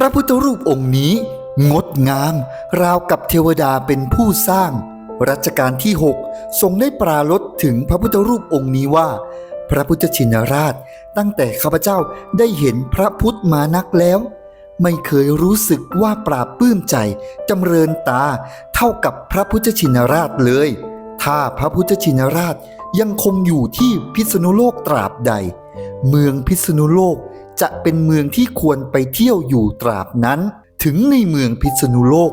พระพุทธรูปองค์นี้ งดงาม ราวกับเทวดาเป็นผู้สร้าง รัชกาลที่ 6 ทรงได้ปราลดถึงพระพุทธรูปองค์นี้ว่า พระพุทธชินราช ตั้งแต่ข้าพเจ้าได้เห็นพระพุทธมานักแล้ว ไม่เคยรู้สึกว่าปราบปลื้มใจจำเริญตาเท่ากับพระพุทธชินราชเลย ถ้าพระพุทธชินราชยังคงอยู่ที่พิษณุโลกตราบใด เมืองพิษณุโลก จะเป็นเมืองที่ควรไปเที่ยวอยู่ตราบนั้น ถึงในเมืองพิษณุโลก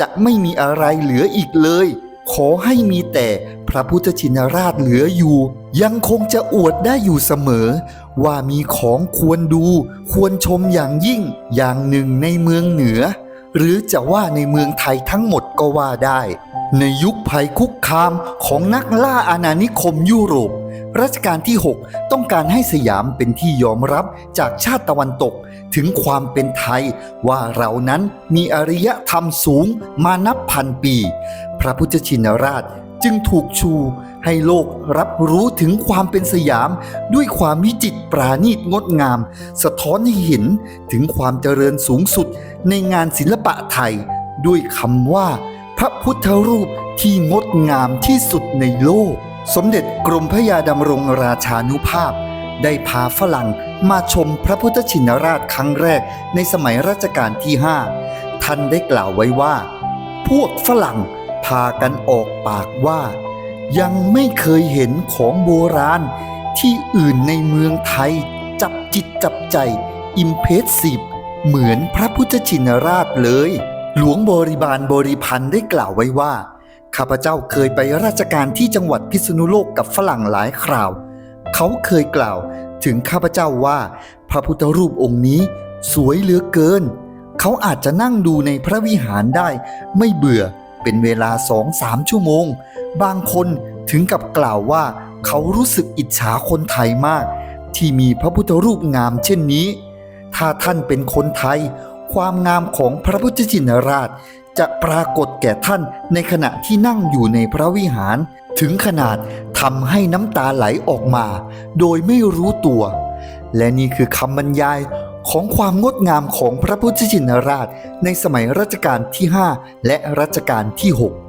จะไม่มีอะไรเหลืออีกเลย ขอให้มีแต่พระพุทธชินราชเหลืออยู่ ยังคงจะอวดได้อยู่เสมอ ว่ามีของควรดู ควรชมอย่างยิ่ง อย่างหนึ่งในเมืองเหนือ หรือจะว่าในเมืองไทยทั้งหมดก็ว่าได้ ในยุคภัยคุกคามของนักล่าอาณานิคมยุโรป รัชกาลที่ 6 ต้องการให้สยามเป็นที่ยอมรับจากชาติตะวันตกถึงความเป็นไทย ว่าเรานั้นมีอารยธรรมสูงมานับพันปี พระพุทธชินราชจึงถูกชูให้โลกรับรู้ถึงความเป็นสยามด้วยความวิจิตรปราณีตงดงาม สะท้อนให้เห็นถึงความเจริญสูงสุดในงานศิลปะไทย ด้วยคำว่า พระพุทธรูปที่งดงามที่สุดในโลก สมเด็จกรมพระยาดำรงราชานุภาพ ได้พาฝรั่งมาชมพระพุทธชินราชครั้งแรกในสมัยรัชกาลที่ 5 ท่านได้กล่าวไว้ว่า พวกฝรั่งพากันออกปากว่า ยังไม่เคยเห็นของโบราณที่อื่นในเมืองไทย จับจิตจับใจ อิมเพสซีฟเหมือนพระพุทธชินราชเลย หลวงบริบาลบริพันธ์ได้กล่าวไว้ว่า ข้าพเจ้าเคยไปราชการที่จังหวัดพิษณุโลกกับฝรั่งหลายคราว เขาเคยกล่าวถึงข้าพเจ้าว่า พระพุทธรูปองค์นี้สวยเหลือเกิน เขาอาจจะนั่งดูในพระวิหารได้ ไม่เบื่อเป็นเวลาสองสามชั่วโมง บางคนถึงกับกล่าวว่า เขารู้สึกอิจฉาคนไทยมาก ที่มีพระพุทธรูปงามเช่นนี้ ถ้าท่านเป็นคนไทย ความงามของพระพุทธชินราช จะปรากฏแก่ท่านในขณะที่นั่งอยู่ในพระวิหาร ถึงขนาดทำให้น้ำตาไหลออกมา โดยไม่รู้ตัว และนี่คือคำบรรยายของความงดงามของพระพุทธชินราช ในสมัยรัชกาลที่ 5 และรัชกาลที่ 6